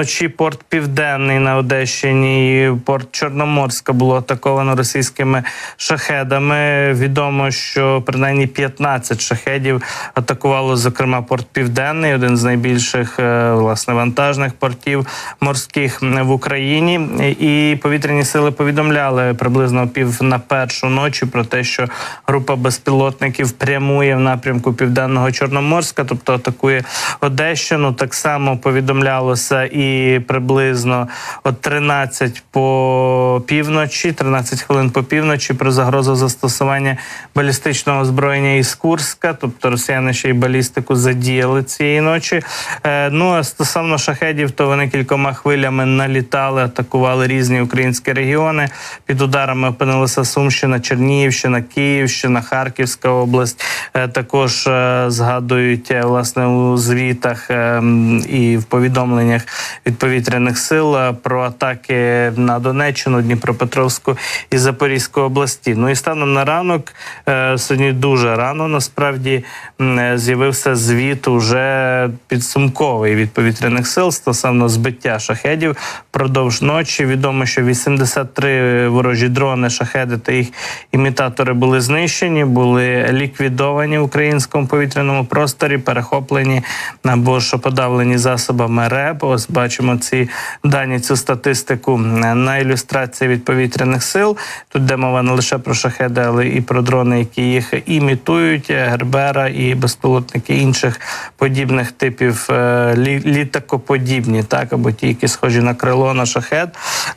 вночі порт Південний на Одещині, і порт Чорноморська було атаковано російськими шахедами. Відомо, що принаймні 15 шахедів атакувало, зокрема, порт Південний, один з найбільших е, власне вантажних портів морських в Україні. І повітряні сили повідомляли приблизно пів на першу ночі про те, що група безпілотників прямує в напрямку південного Чорноморська, тобто атакує Одещину. Так само повідомлялося і приблизно о 13 по півночі, 13 хвилин по півночі про загрозу застосування балістичного озброєння із Курська, тобто росіяни ще й балістику задіяли цієї ночі. Е, ну а стосовно шахедів, то вони кількома хвилями налітали, атакували різні українські регіони. Під ударами опинилися Сумщина, Чернігівщина, Київщина, Харківська область. Е, також е, згадують е, власне у звітах е, і в повідомленнях від повітряних сил е, про атаки на Донеччину, Дніпропетровську і Запорізьку області. Ну і станом на ранок е, сьогодні дуже рано насправді е, з'явився звіт уже підсумковий від повітряних сил стосовно збиття шахедів продовж ночі. Відомо, що 83 ворожі дрони, шахеди та їх імітатори були знищені, були ліквідовані в українському повітряному просторі, перехоплені або ж подавлені засобами РЕБ. Бачимо ці дані, цю статистику на ілюстрації від повітряних сил. Тут де мова не лише про шахеди, але і про дрони, які їх імітують, Гербера і безпілотники інших подібних типів е, лі- літакоподібні, так або ті, які схожі на крило на шахет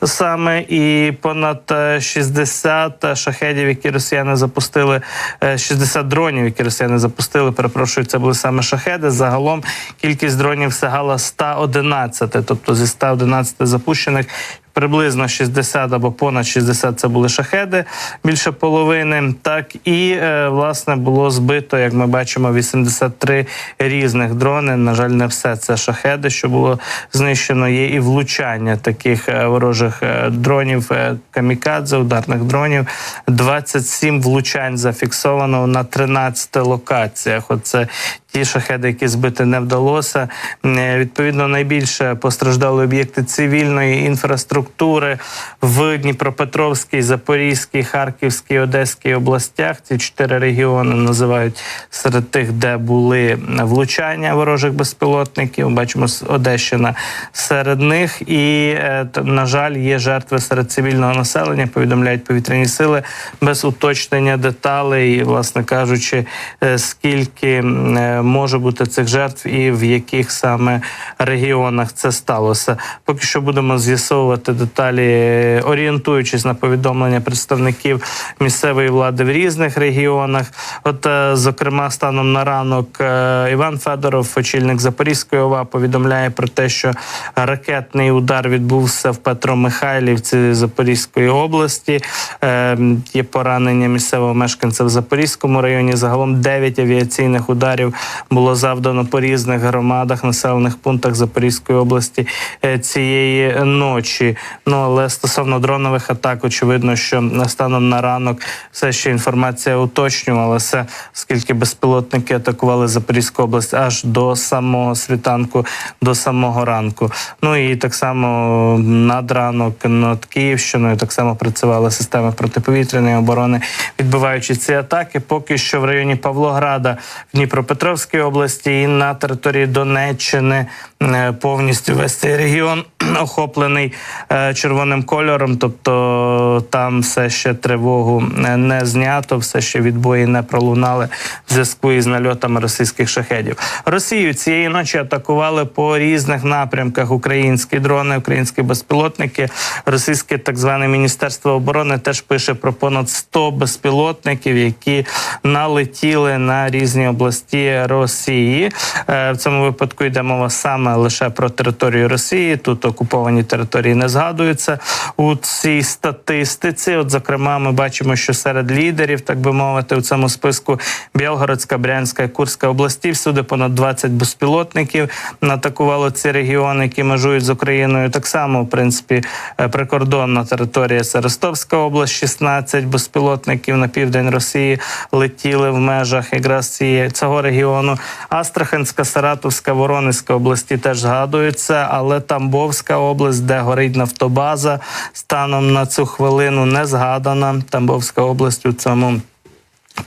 саме, і понад е, 60 шахедів, які росіяни запустили, е, 60 дронів, які росіяни запустили. Перепрошую, це були саме шахеди. Загалом кількість дронів сягала 111, тобто зі 111 запущених. Приблизно 60 або понад 60 це були шахеди, більше половини. Так і е, власне було збито, як ми бачимо, 83 різних дрони. На жаль, не все це шахеди, що було знищено. Є і влучання таких е, ворожих е, дронів камікадзе, ударних дронів. 27 влучань зафіксовано на 13 локаціях. Оце ті шахеди, які збити не вдалося. Е, Відповідно, найбільше постраждали об'єкти цивільної інфраструктури в Дніпропетровській, Запорізькій, Харківській, Одеській областях. Ці чотири регіони називають серед тих, де були влучання ворожих безпілотників. Бачимо Одещина серед них. І е, на жаль, є жертви серед цивільного населення. Повідомляють повітряні сили без уточнення деталей, власне кажучи, е, скільки може бути цих жертв і в яких саме регіонах це сталося. Поки що будемо з'ясовувати деталі, орієнтуючись на повідомлення представників місцевої влади в різних регіонах. От, е, зокрема, станом на ранок е, Іван Федоров, очільник Запорізької ОВА, повідомляє про те, що ракетний удар відбувся в Петромихайлівці Запорізької області. Е, Є поранення місцевого мешканця в Запорізькому районі. Загалом 9 авіаційних ударів було завдано по різних громадах, населених пунктах Запорізької області е, цієї ночі. Ну але стосовно дронових атак, очевидно, що станом на ранок все ще інформація уточнювалася, оскільки безпілотники атакували Запорізьку область аж до самого світанку, до самого ранку. Ну і так само над ранок над Київщиною так само працювала система протиповітряної оборони, відбиваючи ці атаки. Поки що в районі Павлограда в Дніпропетровській області і на території Донеччини е, повністю весь цей регіон охоплений е, червоним кольором. Тобто там все ще тривогу е, не знято, все ще відбої не пролунали в зв'язку із нальотами російських шахедів. Росію цієї ночі атакували по різних напрямках українські дрони, українські безпілотники. Російське так зване міністерство оборони теж пише про понад 100 безпілотників, які налетіли на різні області Росії. Е, В цьому випадку йде мова саме лише про територію Росії. Тут окуповані території не згадуються у цій статистиці. От, зокрема, ми бачимо, що серед лідерів, так би мовити, у цьому списку Білгородська, Брянська і Курська області всюди понад 20 безпілотників атакувало ці регіони, які межують з Україною. Так само, в принципі, е, прикордонна територія це Ростовська область, 16 безпілотників на південь Росії летіли в межах якраз цієї цього регіону. Астраханська, Саратовська, Воронезька області теж згадуються, але Тамбовська область, де горить нафтобаза, станом на цю хвилину не згадана. Тамбовська область у цьому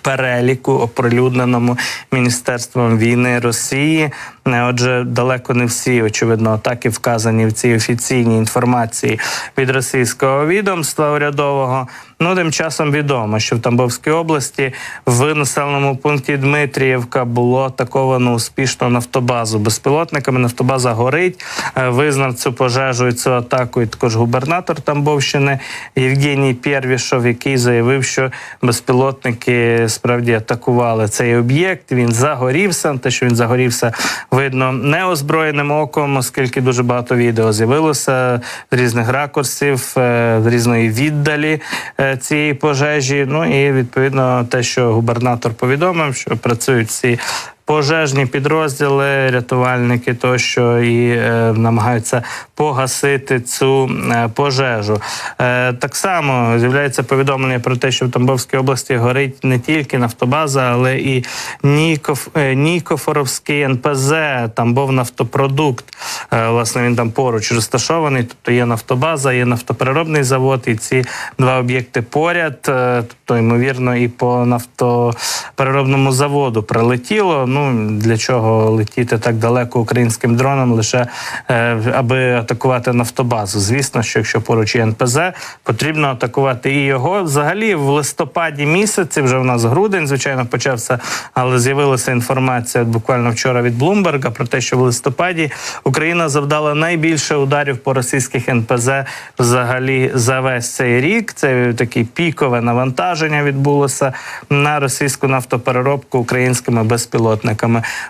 переліку, оприлюдненому Міністерством війни Росії. Е, Отже, далеко не всі, очевидно, атаки вказані в цій офіційній інформації від російського відомства урядового. Ну, тим часом відомо, що в Тамбовській області в населеному пункті Дмитріївка було атаковано успішно нафтобазу безпілотниками. Нафтобаза горить. Е, Визнав цю пожежу і цю атаку. І також губернатор Тамбовщини Євгеній Первішов, який заявив, що безпілотники справді атакували цей об'єкт. Він загорівся. Те, що він загорівся, видно неозброєним оком, оскільки дуже багато відео з'явилося з різних ракурсів, е, з різної віддалі е, цієї пожежі. Ну і відповідно те, що губернатор повідомив, що працюють всі. Пожежні підрозділи, рятувальники тощо і е, намагаються погасити цю е, пожежу. Е, так само з'являється повідомлення про те, що в Тамбовській області горить не тільки нафтобаза, але і Нікоф, е, Нікофоровський НПЗ, Тамбов нафтопродукт. Е, власне, він там поруч розташований. Тобто є нафтобаза, є нафтопереробний завод, і ці два об'єкти поряд. Е, тобто, ймовірно, і по нафтопереробному заводу прилетіло. Ну для чого летіти так далеко українським дроном, лише е, аби атакувати нафтобазу. Звісно, що якщо поруч є НПЗ, потрібно атакувати і його. Взагалі, в листопаді місяці, вже в нас грудень, звичайно, почався, але з'явилася інформація буквально вчора від Блумберга про те, що в листопаді Україна завдала найбільше ударів по російських НПЗ взагалі за весь цей рік. Це таке пікове навантаження відбулося на російську нафтопереробку українськими безпілотниками.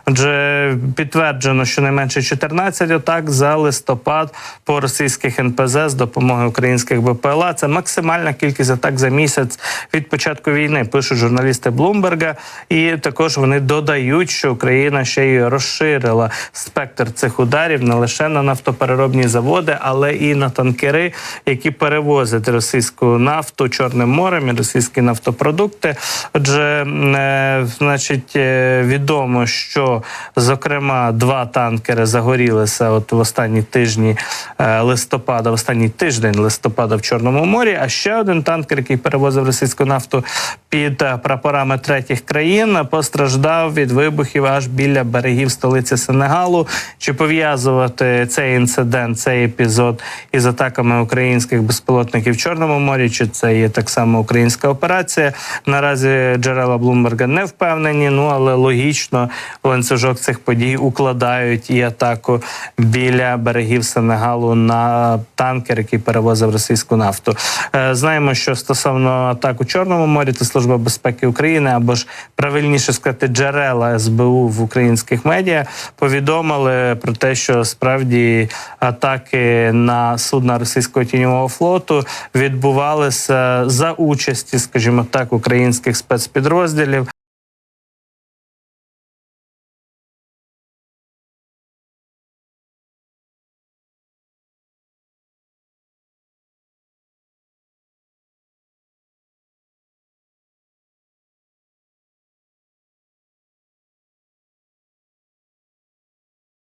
Отже, підтверджено, що найменше 14 атак за листопад по російських НПЗ з допомогою українських БПЛА. Це максимальна кількість атак за місяць від початку війни. Пишуть журналісти Блумберга, і також вони додають, що Україна ще й розширила спектр цих ударів не лише на нафтопереробні заводи, але і на танкери, які перевозять російську нафту Чорним морем і російські нафтопродукти. Отже, е, значить, е, відомо, що зокрема два танкери загорілися от в останні тижні е, листопада, в останній тиждень листопада в Чорному морі. А ще один танкер, який перевозив російську нафту під е, прапорами третіх країн, постраждав від вибухів аж біля берегів столиці Сенегалу. Чи пов'язувати цей інцидент, цей епізод із атаками українських безпілотників в Чорному морі? Чи це є так само українська операція? Наразі джерела Блумберга не впевнені. Ну але логічно ланцюжок цих подій укладають і атаку біля берегів Сенегалу на танкер, який перевозив російську нафту. Е, Знаємо, що стосовно атак у Чорному морі, то служба безпеки України або ж правильніше сказати, джерела СБУ в українських медіа повідомили про те, що справді атаки на судна російського тіньового флоту відбувалися за участі, скажімо так, українських спецпідрозділів.